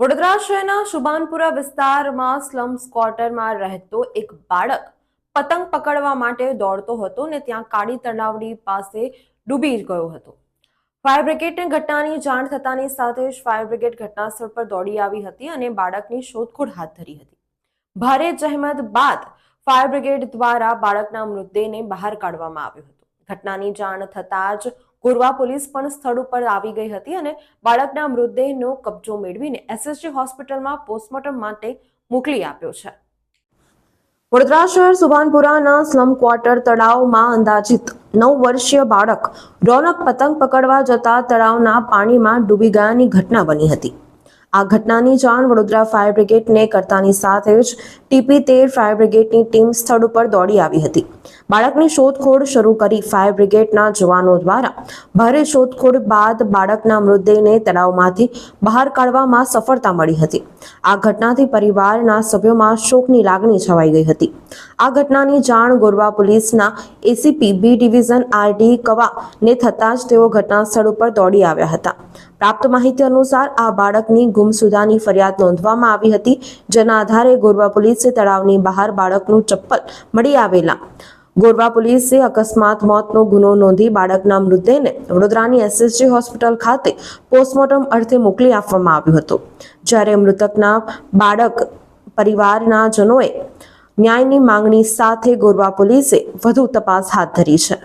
વડોદરા શહેરના શુભાનપુરા વિસ્તારમાં સ્લમ ક્વાર્ટરમાં રહેતો એક બાળક પતંગ પકડવા માટે દોડતો હતો ને ત્યાં કાળી તળાવડી પાસે ડૂબી ગયો હતો. ફાયર બ્રિગેડને ઘટનાની જાણ થતાની સાથે જ ફાયર બ્રિગેડ ઘટનાસ્થળ પર દોડી આવી હતી અને બાળકની શોધખોળ હાથ ધરી હતી. ભારે જહેમત બાદ ફાયર બ્રિગેડ દ્વારા બાળકના મૃતદેહને બહાર કાઢવામાં આવ્યો હતો. ઘટનાની જાણ થતાં જ ગોરવા પોલીસ પણ સ્થળ ઉપર આવી ગઈ હતી અને બાળકના મૃતદેહનો કબજો મેળવીને એસએસજી હોસ્પિટલમાં પોસ્ટમોર્ટમ માટે મોકલી આપ્યો છે. વડોદરા શહેર સુભાનપુરાના સ્લમ ક્વાર્ટર તળાવમાં અંદાજિત નવ વર્ષીય બાળક રોનક પતંગ પકડવા જતા તળાવના પાણીમાં ડૂબી ગયાની ઘટના બની હતી. આ ઘટનાની જાણ વડોદરા ફાયર બ્રિગેડને કરતાની સાથે જ ટીપી તેર ફાયર બ્રિગેડની ટીમ સ્થળ ઉપર દોડી આવી હતી. બાળકની શોધખોળ શરૂ કરી ફાયર બ્રિગેડના જવાનો દ્વારા ભારે શોધખોળ બાદ બાળકના મૃતદેહને તળાવમાંથી બહાર કાઢવામાં સફળતા મળી હતી. આ ઘટનાથી પરિવારના સભ્યોમાં શોકની લાગણી છવાઈ ગઈ હતી. આ ઘટનાની જાણ ગોરવા પોલીસના એસીપી બી ડિવિઝન આરડી કવાને થતાં જ તેઓ ઘટના સ્થળ ઉપર દોડી આવ્યા હતા. પ્રાપ્ત માહિતી અનુસાર આ બાળકની ગુમસુદાની ફરિયાદ નોંધવામાં આવી હતી, જેના આધારે ગોરવા પોલીસે તળાવની બહાર બાળકનું ચપ્પલ મળી આવેલા. ગોરવા પોલીસે અકસ્માત મોતનો ગુનો નોંધી બાળકના મૃતદેહને વડોદરાની એસએસજી હોસ્પિટલ ખાતે પોસ્ટમોર્ટમ અર્થે મોકલી આપવામાં આવ્યો હતો. જ્યારે મૃતકના બાળક પરિવારના જનોએ ન્યાયની માંગણી સાથે ગોરવા પોલીસે વધુ તપાસ હાથ ધરી છે.